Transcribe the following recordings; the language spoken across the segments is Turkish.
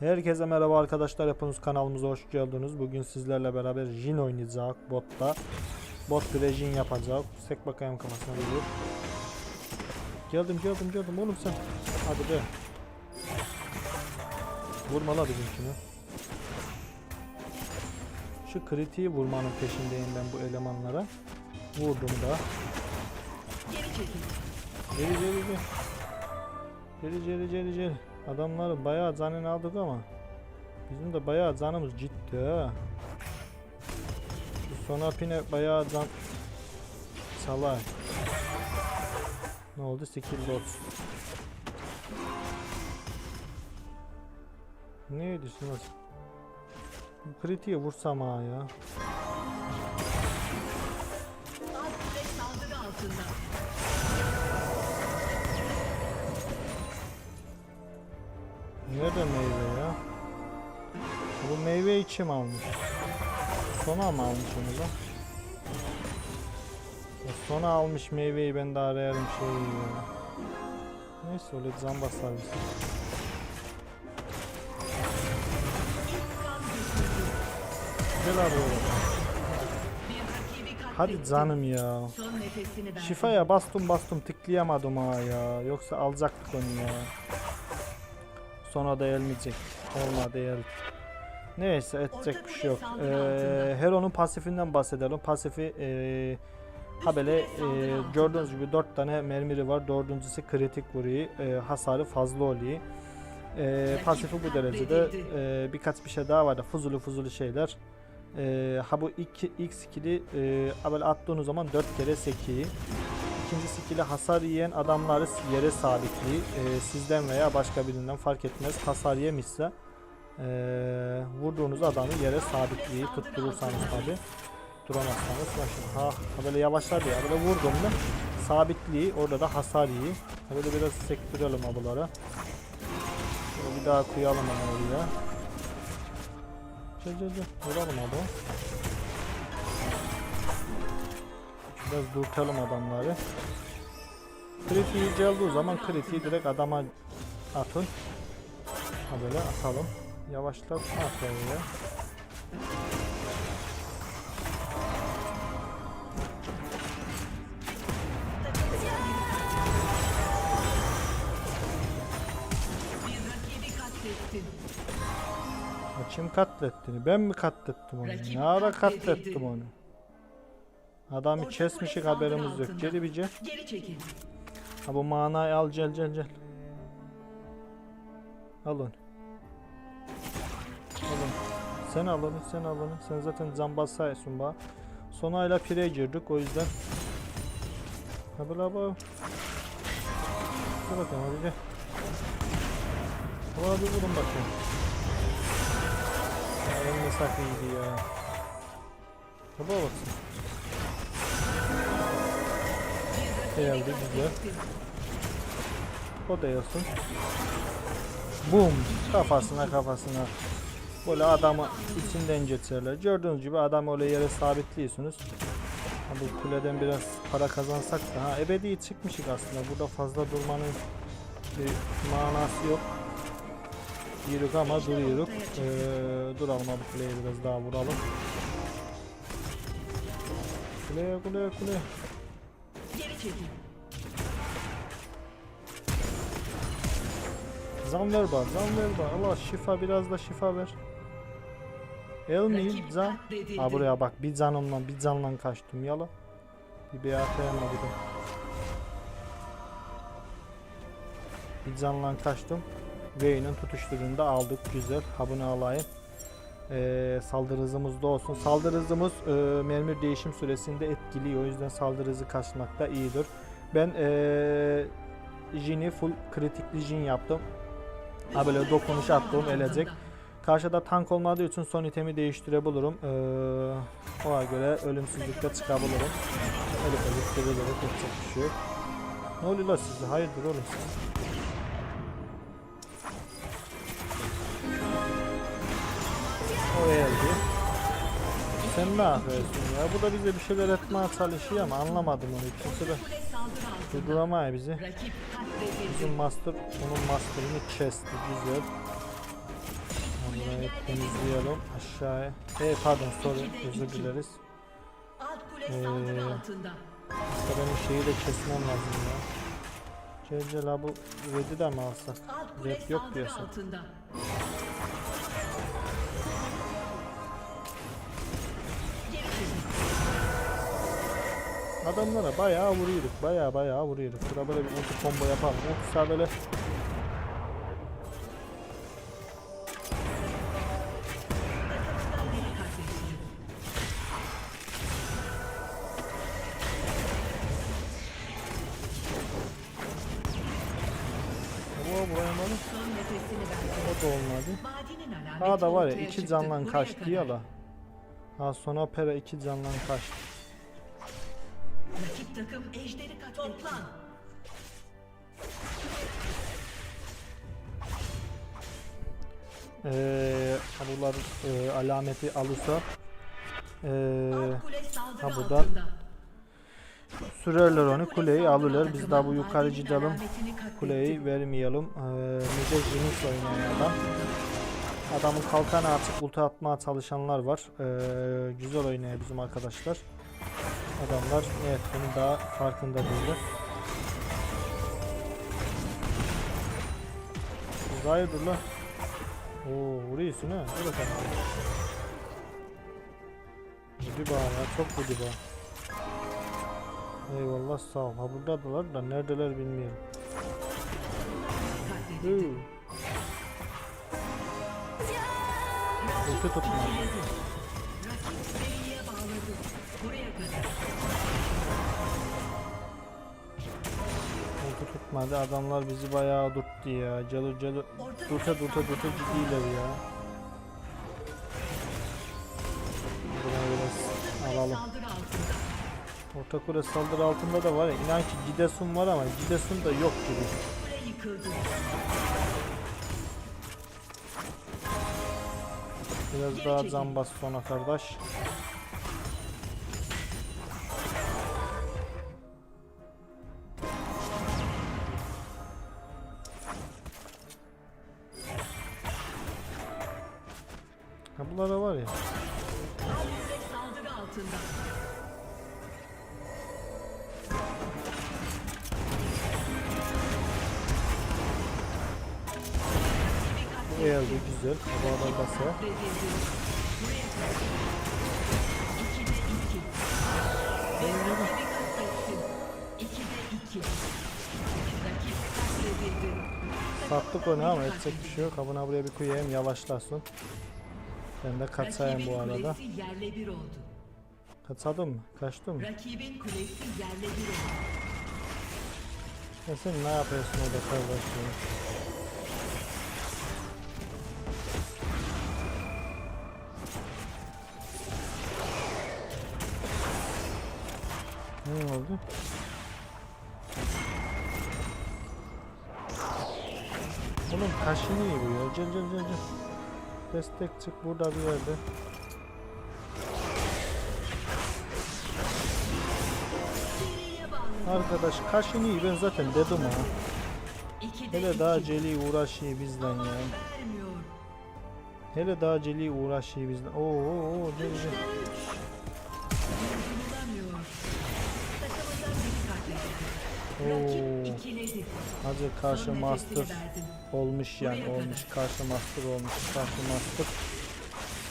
Herkese merhaba arkadaşlar. Hepiniz kanalımıza hoş geldiniz. Bugün sizlerle beraber Jin oynayacak botta. Bot bile Jin yapacak. Sek bakayım kafasına vur. Geldim geldim geldim oğlum sen. Hadi be. Vurma la bizimkini. Şu kritiği vurmanın peşindeyim ben bu elemanlara. Vurdum da. Geri çekil. Geri geri geri. Geri geri geri geri. Adamların bayağı canını aldık ama bizim de bayağı canımız ciddi ha. Bu son apine bayağı can salay. Ne oldu? Skill bot. Ne düşünüyorsun? Bu kritiği vursam ha ya. Nerede meyve ya? Bu meyve içim almış. Sona mı almış onu da? Ya sona almış meyveyi ben de arayarım şey. Neyse öyle can basar bizi. Gel abi. Hadi canım ya. Şifaya bastım bastım tıklayamadım ha ya. Yoksa alacaktık onu ya. Sonra da gelmeyecek. Olmadı el. Neyse edecek bir şey yok. Ee, Hero'nun pasifinden bahsedelim. Pasifi ee, ha böyle ee, gördüğünüz gibi 4 tane mermiri var. Dördüncüsü kritik vuruyor. Ee, hasarı fazla oluyor. Ee, pasifi bu derecede. Ee, birkaç bir şey daha var da fuzulu fuzulu şeyler. Ee, ha bu iki, X2'li e, böyle attığınız zaman 4 kere sekiyi. İkinci skill'i hasar yiyen adamları yere sabitliği. Ee, sizden veya başka birinden fark etmez. Hasar yemişse ee, vurduğunuz adamı yere sabitliği tutturursanız tabi. Duramazsanız başım. Ha, böyle yavaşlar ya. Böyle vurduğumda sabitliği orada da hasar yiyi. Böyle biraz sektirelim abulara. Şöyle bir daha koyalım onu oraya. Gel gel. Vuralım abi. Biraz dürtelim adamları. Kritiği geldiği zaman kritiği direkt adama atın. Ha böyle atalım. Yavaşlat at ya. Kim katletti? Ben mi katlettim onu? Ne ara katlettim onu? Adamı kesmişik haberimiz yok. Geri bir gel. Geri çekil. Ha bu manayı al gel gel gel. Al onu. Al onu. Sen al onu sen al onu. Sen zaten can basıyorsun bana. Son ayla pire girdik o yüzden. Ha böyle bak. Dur bakalım hadi gel. Hadi vurun bakayım. Ya en mesak iyiydi ya. Ha bak baksın. Geldi güzel. O da yazsın. Boom. Kafasına kafasına. Böyle adamı içinden geçerler. Gördüğünüz gibi adamı öyle yere sabitliyorsunuz. Bu kuleden biraz para kazansak da ha ebedi çıkmışık aslında. Burada fazla durmanın bir manası yok. Yürük ama duruyoruz. Ee, duralım abi kuleye biraz daha vuralım. Kuleye kuleye kuleye. Zam ver bana, zam ver bana. Allah şifa biraz da şifa ver. El mi? Rakip Can. Ha buraya bak bir canımla bir canla kaçtım yala. Bir BAT yapmadım. Bir canla kaçtım. Vayne'in tutuşturunu da aldık güzel. Ha bunu alayım. Ee, saldırı hızımız da olsun. Saldırı hızımız e, mermi değişim süresinde etkili. O yüzden saldırı hızı kaçmakta iyidir. Ben e, Jin'i full kritikli Jin yaptım. Ha böyle dokunuş attığım elecek. Karşıda tank olmadığı için son itemi değiştirebilirim. Ee, ona göre ölümsüzlükte çıkabilirim. Öyle öyle seviyeleri yapacak bir şey yok. Ne oluyor la size? Hayırdır oğlum siz? O geldi. Sen ne yapıyorsun ya? Bu da bize bir şeyler etmeye çalışıyor ama anlamadım onu. Kimse de durduramıyor bizi. Bizim master onun masterını kesti güzel. burayı temizleyelim aşağıya. E pardon sorry özür dileriz. Ee, benim şeyi de kesmem lazım ya. Cece la bu red'i de mi alsak? Red yok diyorsun. Adamlara bayağı vuruyoruz. Bayağı bayağı vuruyoruz. Şurada böyle bir ulti combo yapalım. Böyle da olmadı. Vadinin alameti Ha da var ya iki canlan kaçtı ya la. Ha son opera iki canlan kaçtı. Rakip takım ejderi katletti. Toplan. Ee, bunlar e, alameti alırsa ee, ha buradan sürerler onu Kule kuleyi alırlar. Biz daha bu yukarı katletti. Kuleyi vermeyelim. Ee, Müce Jinx oynayan adam. Adamın kalkanı açıp ulti atmaya çalışanlar var. Ee, güzel oynuyor bizim arkadaşlar. Adamlar ne ettiğini daha farkında değiller. Siz hayırdır lan? Oo vuruyorsun ha. Dur bakalım. Bana ya. Çok vurdu bana. Eyvallah sağ ol. Ha buradadılar da neredeler bilmiyorum. Ulti tutma. Ulti tutmadı. Adamlar bizi bayağı tuttu ya. Calı calı. Durta durta durta gidiyorlar ya. Buna biraz alalım. Orta kule saldırı altında da var ya. İnan ki Gidesun var ama Gidesun da yok gibi. Biraz daha can bas sona kardeş. İkide iki. Ve rakibi katlettin. İkide iki. Rakip katledildi. Sattık onu ama edecek bir şey yok. Ha buna buraya bir koyayım yavaşlasın. Ben de kaçayım bu arada. yerle bir oldu. Kaçadın mı? Kaçtın mı? Rakibin kulesi yerle bir oldu. Ya sen ne yapıyorsun orada kardeş ya? Ne oldu? Oğlum kaşını ya. Gel gel gel gel. Destek çık burada bir yerde. Arkadaş kaşını iyi ben zaten dedim. İkide Hele daha celi uğraşıyor bizden ya. Hele daha celi uğraşıyor bizden. Oo oo oo gel gel. Oo. Hacı karşı master. Olmuş yani olmuş. Karşı master olmuş. Karşı master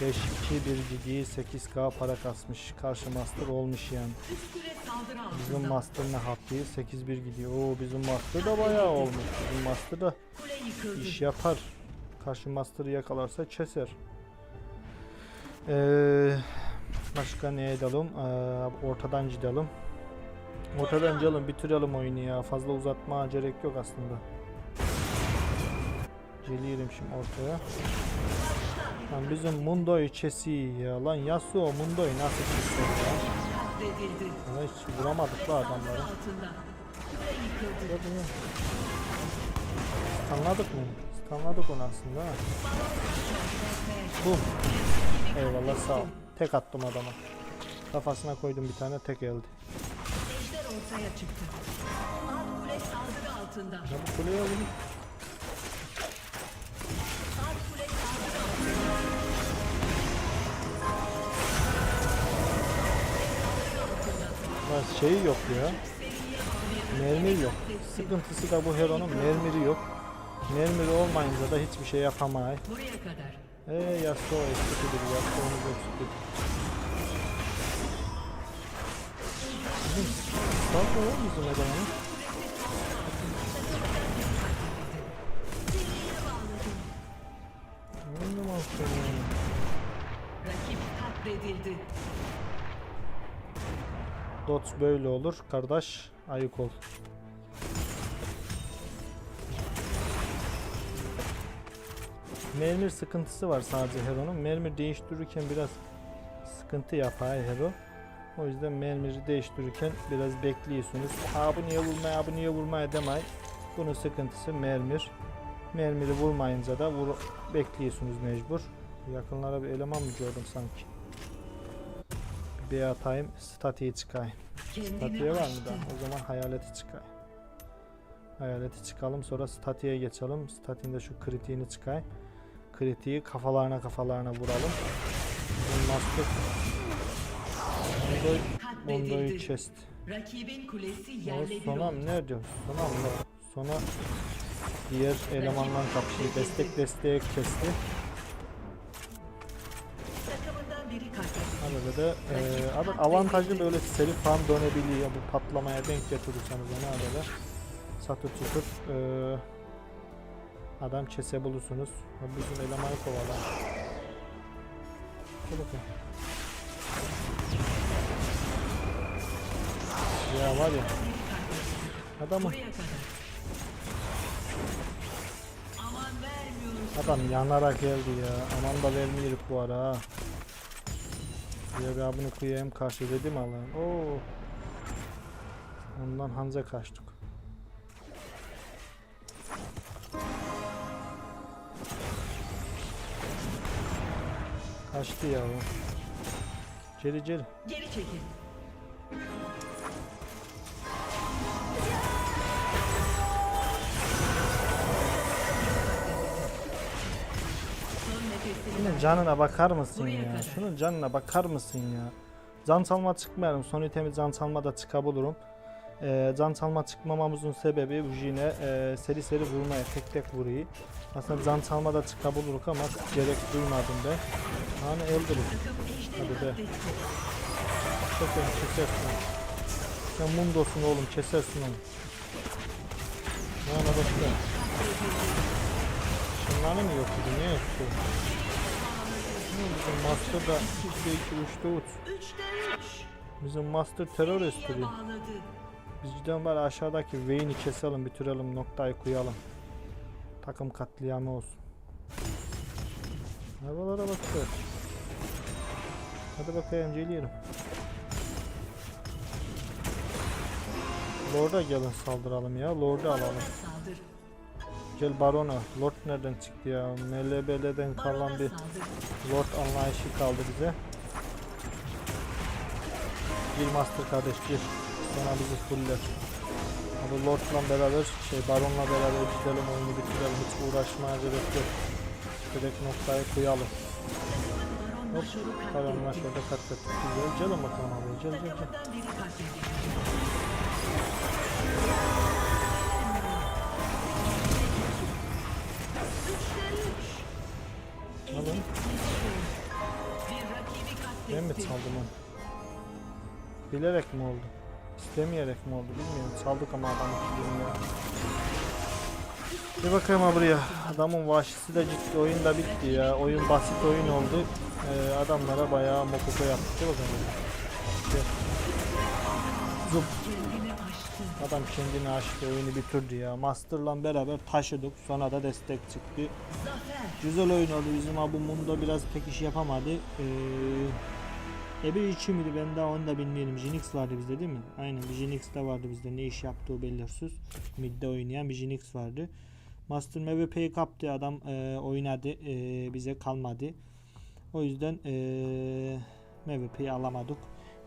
5-2 bir ciddi 8k para kasmış. Karşı master olmuş yani. Bizim master ne hakkı 8-1 gidiyor. Oo bizim master da bayağı olmuş. Bizim master da iş yapar. Karşı master'ı yakalarsa keser. Ee, başka ne edelim? Ee, ortadan gidelim. Ortadan gidelim bitirelim oyunu ya. Fazla uzatma gerek yok aslında. Geliyorum şimdi ortaya. Lan bizim Mundo'yu kesiyor ya. Lan Yasuo Mundo'yu nasıl kesiyor ya? Lan hiç vuramadık la adamları. Anladık mı? Anladık onu aslında ha. Bum. Eyvallah sağ ol. Tek attım adama. Kafasına koydum bir tane tek geldi. Ejder ortaya çıktı. Alt kule saldırı altında. Ya bu kuleye vurun. Ya şeyi yok ya. Mermi yok. Sıkıntısı da bu Hero'nun mermiri yok. Mermiri olmayınca da hiçbir şey kadar. Eee Yasuo eskidir. Yasuo'muz eskidir. Bizim Stalker var mı Dots böyle olur. Kardeş ayık ol. Mermir sıkıntısı var sadece Hero'nun. Mermir değiştirirken biraz sıkıntı yapar Hero. O yüzden mermiri değiştirirken biraz bekliyorsunuz. Aa bu niye vurmaya, bu niye vurmaya demeyin. Bunun sıkıntısı mermir. Mermiri vurmayınca da vur bekliyorsunuz mecbur. Yakınlara bir eleman mı gördüm sanki? Bir atayım, statiği çıkayım. Statiğe var mı da? O zaman hayaleti çıkay. Hayaleti çıkalım sonra statiğe geçelim. Statiğinde şu kritiğini çıkay. Kritiği kafalarına kafalarına vuralım. Master. Mondoy, Mondoy Katledildi. chest. Rakibin kulesi O yerle bir sona oldu. ne diyor? Sona mı? Sona diğer elemanla kapışıyor. Destek desteğe kesti. Katledildi. Arada da e, arada avantajlı böyle seri falan dönebiliyor bu patlamaya denk getirirseniz onu arada. Satır tutur e, adam çese bulursunuz. Bizim elemanı kovalar. Dur bakayım. Ya var ya adamı adam yanarak geldi ya. Aman da vermeyirik bu ara ha. Ya bir abini koyayım karşı dedim Allah'ım. Oo. Ondan Hanza kaçtık. Kaçtı ya o. Geri geri. Geri çekil. Şunun canına bakar mısın ya? Şunun canına bakar mısın ya? Can çalma çıkmayalım. Son itemi can çalma da çıkabilirim. Ee, can çalma çıkmamamızın sebebi yine e, seri seri vurmaya tek tek vuruyor. Aslında can çalma da çıkabilirik ama gerek duymadım ben. Hani öldürür. takım ejderi Hadi be. Keserim kesersin. Sen mundosun oğlum kesersin onu. Yani başka. Şunları mı yok? Ne yoktu? Bizim master da 2'de 2 3'te 3. Üçte üç. Bizim master diyor. bağladı. Biz cidden bari aşağıdaki Vayne'i keselim, bitirelim, noktayı koyalım. Takım katliamı olsun. Havalara bakıyor. Hadi bakayım geliyorum. Lord'a gelin saldıralım ya. Lord'u alalım. Gel Baron'a. Lord nereden çıktı ya? MLB'den kalan bir. Lord anlayışı kaldı bize. Gir Master kardeş gir. Sonra bizi fuller. Abi Lord'la beraber şey Baron'la beraber gidelim oyunu bitirelim. Hiç uğraşmaya gerek yok. Direkt noktayı koyalım. Hop. Baron'la şurada katlettik. Güzel. Gelin bakalım abi. Gel gel gel. Ben mi çaldım onu? Bilerek mi oldu? İstemeyerek mi oldu bilmiyorum. Çaldık ama adamı ya. Bir bakayım ha buraya. Adamın vahşisi de gitti. Oyun da bitti ya. Oyun basit oyun oldu. Ee, adamlara bayağı mokoko yaptık. Dur bakalım. Gel. Adam kendini aştı. Oyunu bitirdi ya. Master'la beraber taşıdık. Sonra da destek çıktı. Güzel oyun oldu. Bizim abi Mundo biraz pek iş yapamadı. Ee, Ebe içi miydi ben daha onu da bilmiyorum. Jinx vardı bizde değil mi? Aynen bir Jinx de vardı bizde. Ne iş yaptığı belirsiz. Midde oynayan bir Jinx vardı. Master MVP'yi kaptı adam e, oynadı. E, bize kalmadı. O yüzden e, MVP'yi alamadık.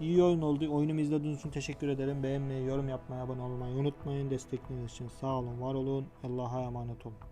İyi oyun oldu. Oyunumu izlediğiniz için teşekkür ederim. Beğenmeyi, yorum yapmayı, abone olmayı unutmayın. Destekleriniz için sağ olun, var olun. Allah'a emanet olun.